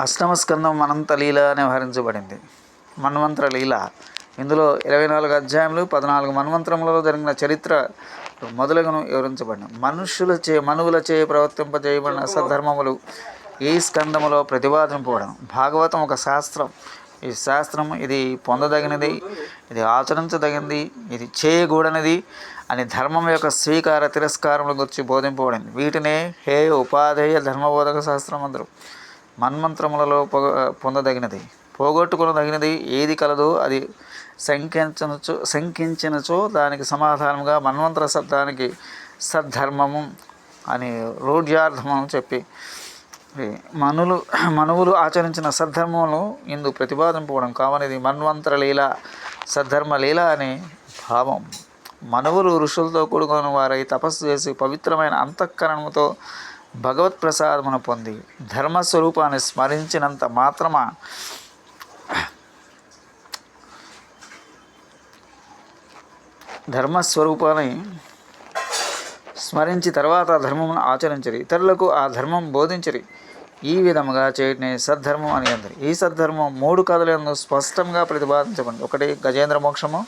అష్టమ స్కందం అనంత లీల అని వ్యవహరించబడింది. మన్వంతర లీల. ఇందులో ఇరవై నాలుగు అధ్యాయములు పద్నాలుగు మన్వంతరములలో జరిగిన చరిత్ర మొదలగును వివరించబడిన. మనుష్యులచే మనువులచే ప్రవర్తింపజేయబడిన సద్ధర్మములు ఈ స్కందములో ప్రతిపాదింపబడను. భాగవతం ఒక శాస్త్రం. ఈ శాస్త్రం ఇది పొందదగినది ఇది ఆచరించదగినది ఇది చేయకూడనిది అని ధర్మం యొక్క స్వీకార తిరస్కారముల గురించి బోధింపబడింది. వీటినే హే ఉపాధేయ ధర్మబోధక శాస్త్రం అందరూ మన్మంత్రములలో పొగ పొందదగినది. పోగొట్టుకునదగినది ఏది కలదో అది శంకించనచో శంకించినచో దానికి సమాధానంగా మన్వంతర శబ్దానికి సద్ధర్మము అని రూఢ్యార్థమని చెప్పి మనులు మనువులు ఆచరించిన సద్ధర్మములు ఇందు ప్రతిపాదింపడం కావనిది మన్వంతర లీల సద్ధర్మ లీల అనే భావం. మనువులు ఋషులతో కూడుకొని వారై తపస్సు చేసి పవిత్రమైన అంతఃకరణముతో భగవత్ ప్రసాదమును పొంది ధర్మస్వరూపాన్ని స్మరించినంత మాత్రమా? ధర్మస్వరూపాన్ని స్మరించి తర్వాత ధర్మమును ఆచరించరు. ఇతరులకు ఆ ధర్మం బోధించరు. ఈ విధముగా చేయటమే సద్ధర్మం అని అందరు. ఈ సద్ధర్మం మూడు కథలందు స్పష్టంగా ప్రతిపాదించబడింది. ఒకటి గజేంద్ర మోక్షము.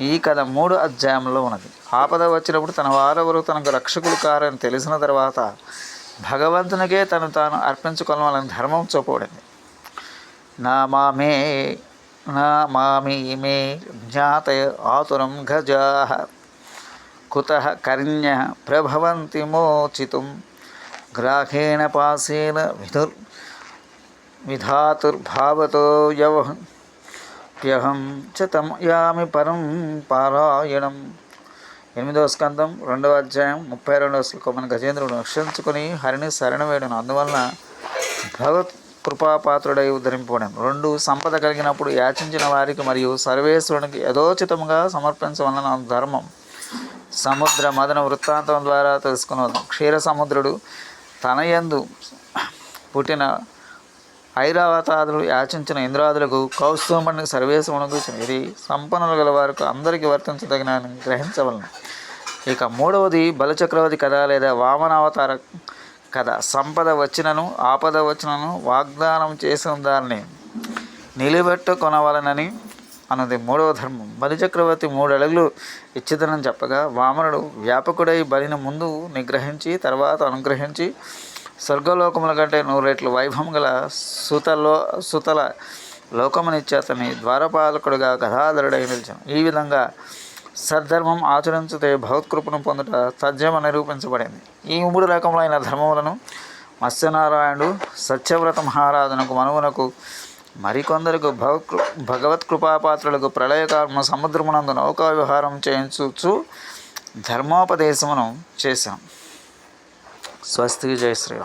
ఈ కథ మూడు అధ్యాయంలో ఉన్నది. ఆపద వచ్చినప్పుడు తన వారెవరు తనకు రక్షకులు కారని తెలిసిన తర్వాత భగవంతునికే తను తాను అర్పించుకోవాలని ధర్మం చూపబడింది. నా మామే నా మామి మే జ్ఞాత ఆతురం గజా కుత కర్ణ్య ప్రభవంతి మోచితుం గ్రాహేణ పాసేన విధుర్ విధాతుర్భావతో యవ ప్యహం చ తమ యామి పరం పారాయణం. ఎనిమిదవ స్కందం రెండవ అధ్యాయం ముప్పై రెండవ శ్లోకం గజేంద్రుడు రక్షించుకుని హరిని శరణవేయడం అందువలన భగవత్ కృపాపాత్రుడై ఉద్ధరింపడం రెండు సంపద కలిగినప్పుడు యాచించిన వారికి మరియు సర్వేశ్వరునికి యథోచితముగా సమర్పించవలన ధర్మం. సముద్ర మదన వృత్తాంతం ద్వారా తెలుసుకున్నది క్షీర సముద్రుడు తన యందు పుట్టిన ఐరావతాదులు యాచించిన ఇంద్రాదులకు కౌస్తుమణి సర్వేశమునకు ఇది సంపన్నులు గల వారికి అందరికీ వర్తించదగిన గ్రహించవలను. ఇక మూడవది బలచక్రవర్తి కథ లేదా వామనావతార కథ. సంపద వచ్చినను ఆపద వచ్చినను వాగ్దానం చేసిన దాన్ని నిలబెట్టుకొనవలనని అన్నది మూడవ ధర్మం. బలిచక్రవర్తి మూడు అడుగులు ఇచ్చితనని చెప్పగా వామనుడు వ్యాపకుడై బలిని ముందు నిగ్రహించి తర్వాత అనుగ్రహించి స్వర్గలోకముల కంటే నూరు రెట్లు వైభవం గల సుతలో సుతల లోకమునిచ్చేతని అతని ద్వారపాలకుడుగా గదాధరుడై నిలిచాను ఈ విధంగా సద్ధర్మం ఆచరించితే భగవత్కృపను పొందుట తథ్యం నిరూపించబడింది ఈ మూడు రకములైన ధర్మములను మత్స్యనారాయణుడు సత్యవ్రత మహారాజునకు మనువునకు మరికొందరికి భగవత్ భగవత్ కృపాపాత్రులకు సముద్రమునందు నౌకా విహారం చేయించు ధర్మోపదేశమును చేశాం. સ્વસ્તિ જય શ્રી